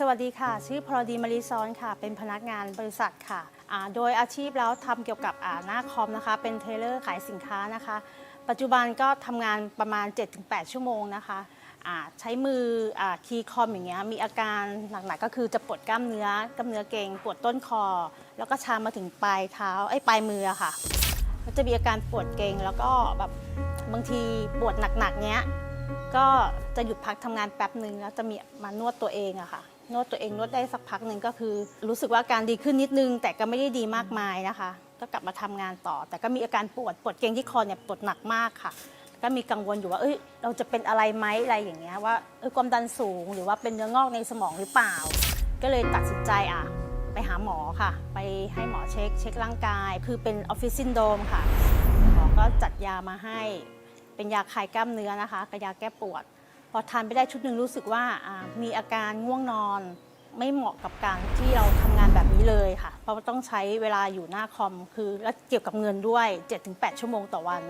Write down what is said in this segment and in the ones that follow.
สวัสดีค่ะ ชื่อพรดีมาริซอนค่ะ เป็นพนักงานบริษัทค่ะ โดยอาชีพแล้วทำเกี่ยวกับหน้าคอมนะคะ เป็นเทเลอร์ขายสินค้านะคะ ปัจจุบันก็ทำงานประมาณ 7-8 ชั่วโมงนะคะใช้มืออคีย์คอมอย่างเงี้ยมีอาการหนักๆก็คือจะปวดกล้ามเนื้อกล้ามเนื้อเกร็งปวดต้นคอ แล้วก็ชามาถึงปลายเท้าไอ้ปลายมือค่ะก็จะมีอาการปวดเกร็งแล้วก็แบบบางทีปวดหนักๆเนี้ยก็จะหยุดพักทำงานแป๊บหนึ่งแล้วจะมีมานวดตัวเองอะค่ะ นวดตัวเองนวดได้สักพักหนึ่งก็คือ รู้สึกว่าการดีขึ้นนิดนึง แต่ก็ไม่ได้ดีมากมายนะคะ ก็กลับมาทำงานต่อ แต่ก็มีอาการปวดปวดเกร็งที่คอเนี่ยปวดหนักมากค่ะ ก็มีกังวลอยู่ว่าเอ้ยเราจะเป็นอะไรไหมอะไรอย่างเงี้ยว่าเอยความดันสูงหรือว่าเป็นเนื้องอกในสมองหรือเปล่า ก็เลยตัดสินใจอะไปหาหมอค่ะ ไปให้หมอเช็คเช็คร่างกาย คือเป็นออฟฟิศซินโดมค่ะหมอก็จัดยามาให้ เป็นยาคลายกล้ามเนื้อนะคะกับยาแก้ปวด อทานไปได้ชุดหนึ่งรู้สึกว่ามีอาการง่วงนอน ไม่เหมาะกับการที่เราทำงานแบบนี้เลยค่ะ เพราะต้องใช้เวลาอยู่หน้าคอมคือแล้วเกี่ยวกับเงินด้วย 7-8 ชั่วโมงต่อวัน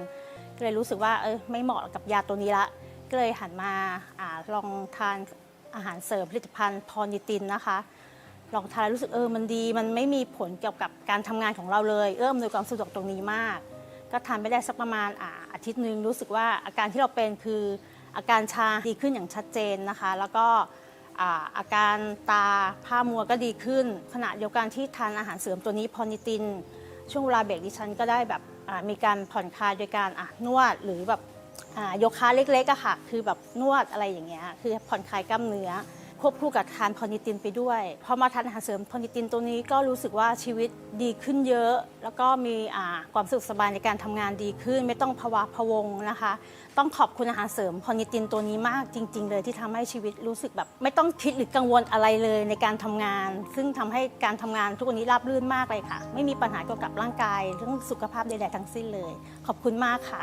ก็เลยรู้สึกว่าเออไม่เหมาะกับยาตัวนี้ละก็เลยหันมาอาลองทานอาหารเสริมผลิตภัณฑ์พอนิตินนะคะ ลองทานแล้วรู้สึกเออมันดี มันไม่มีผลเกี่ยวกับการทำงานของเราเลยเอื้อมโดยความสะดวกตรงนี้มาก ก็ทานไปได้สักประมาณอาอาทิตย์หนึ่งรู้สึกว่าอาการที่เราเป็นคือ อาการชาดีขึ้นอย่างชัดเจนนะคะ แล้วก็อาการตาผ้ามัวก็ดีขึ้น ขณะเดียวกันที่ทานอาหารเสริมตัวนี้พอนิติน ช่วงเวลาเบรกดิฉันก็ได้แบบมีการผ่อนคลายโดยการนวดหรือแบบโยคะเล็กๆอะค่ะ คือแบบนวดอะไรอย่างเงี้ย คือผ่อนคลายกล้ามเนื้อ ควบคู่กับทานพอนิตินไปด้วยพอมาทานอาหารเสริมพอนิตินตัวนี้ก็รู้สึกว่าชีวิตดีขึ้นเยอะ แล้วก็มีความสุขสบายในการทำงานดีขึ้น ไม่ต้องภาวะพะวงนะคะ ต้องขอบคุณอาหารเสริมพอนิตินตัวนี้มากจริง ๆ เลยที่ทำให้ชีวิตรู้สึกแบบ ไม่ต้องคิดหรือกังวลอะไรเลยในการทำงาน ซึ่งทำให้การทำงานทุกวันนี้ราบรื่นมากเลยค่ะ ไม่มีปัญหาเกี่ยวกับร่างกายเรื่องสุขภาพใดๆทั้งสิ้นเลย ขอบคุณมากค่ะ